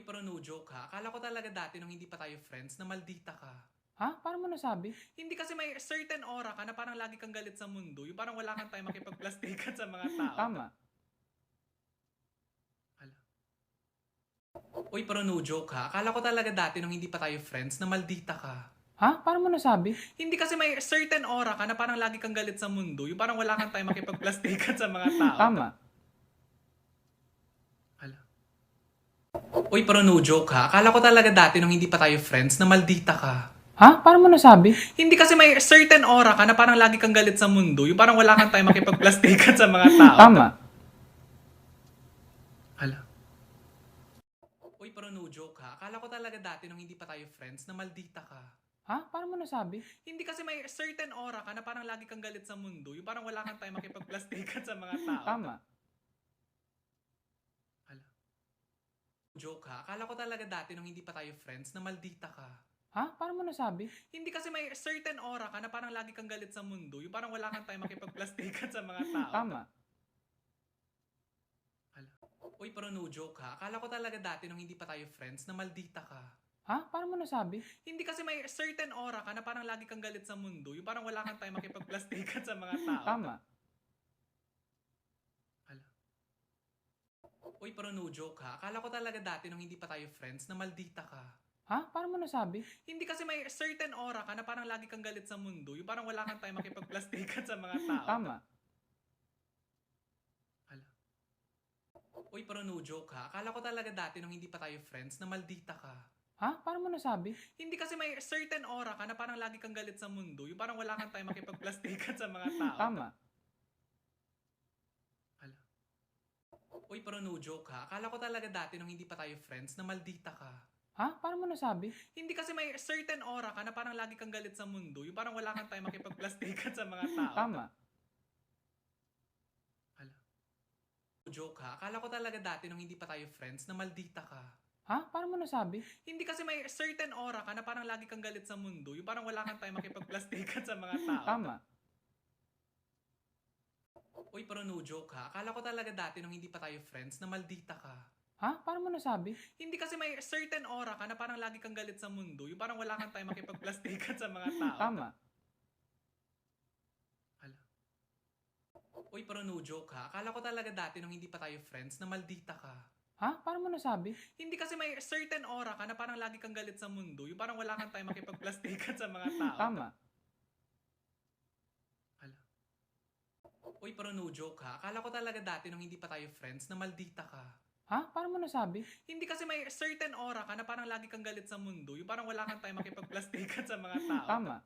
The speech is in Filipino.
Uy, pero no joke ha. Akala ko talaga dati nung hindi pa tayo friends na maldita ka. Ha? Paano mo nasabi? Hindi kasi may certain aura ka na parang lagi kang galit sa mundo. Yung parang wala kang time makipagplastikan sa mga tao. Tama. Uy, pero no joke ha. Akala ko talaga dati nung hindi pa tayo friends na maldita ka. Ha? Paano mo nasabi? Hindi kasi may certain aura ka na parang lagi kang galit sa mundo. Yung parang wala kang time makipagplastikan sa mga tao. Tama. Uy, pero no joke ha. Akala ko talaga dati nung hindi pa tayo friends na maldita ka. Ha? Paano mo nasabi? Hindi kasi may certain aura ka na parang lagi kang galit sa mundo. Yung parang wala kang time makipagplastikan sa mga tao. Tama. Hala. Uy, pero no joke ha. Akala ko talaga dati nung hindi pa tayo friends na maldita ka. Ha? Paano mo nasabi? Hindi kasi may certain aura ka na parang lagi kang galit sa mundo. Yung parang wala kang time makipagplastikan sa mga tao. Tama. Joke ha. Akala ko talaga dati nung hindi pa tayo friends na maldita ka. Ha? Paano mo nasabi? Hindi kasi may certain aura ka na parang lagi kang galit sa mundo. Yung parang wala kang time makipagplastikan sa mga tao. Tama. Uy, pero no joke ha. Akala ko talaga dati nung hindi pa tayo friends na maldita ka. Ha? Paano mo nasabi? Hindi kasi may certain aura ka na parang lagi kang galit sa mundo. Yung parang wala kang time makipagplastikan sa mga tao. Tama. Uy, pero no joke ha. Akala ko talaga dati nung hindi pa tayo friends na maldita ka. Ha? Paano mo nasabi? Hindi kasi may certain aura ka na parang lagi kang galit sa mundo. Yung parang wala kang time makipagplastikan sa mga tao. Tama. Uy, pero no joke ha. Akala ko talaga dati nung hindi pa tayo friends na maldita ka. Ha? Paano mo nasabi? Hindi kasi may certain aura ka na parang lagi kang galit sa mundo. Yung parang wala kang time makipagplastikan sa mga tao. Tama. Uy, pero no joke ha. Akala ko talaga dati nung hindi pa tayo friends na maldita ka. Ha? Paano mo nasabi? Hindi kasi may certain aura ka na parang lagi kang galit sa mundo. Yung parang wala kang time makipagplastikan sa mga tao. Tama. Joke ha. Akala ko talaga dati nung hindi pa tayo friends na maldita ka. Ha? Paano mo nasabi? Hindi kasi may certain aura ka na parang lagi kang galit sa mundo. Yung parang wala kang time makipagplastikan sa mga tao. Tama. Uy, pero no joke ha. Akala ko talaga dati nung hindi pa tayo friends na maldita ka. Ha? Paano mo nasabi? Hindi kasi may certain aura ka na parang lagi kang galit sa mundo. Yung parang wala kang time makipagplastikan sa mga tao. Tama. Uy, pero no joke ha. Akala ko talaga dati nung hindi pa tayo friends na maldita ka. Ha? Paano mo nasabi? Hindi kasi may certain aura ka na parang lagi kang galit sa mundo. Yung parang wala kang time makipagplastikan sa mga tao. Tama. Uy, pero no joke ha. Akala ko talaga dati nung hindi pa tayo friends na maldita ka. Ha? Paano mo nasabi? Hindi kasi may certain aura ka na parang lagi kang galit sa mundo. Yung parang wala kang time makipagplastikan sa mga tao. Tama.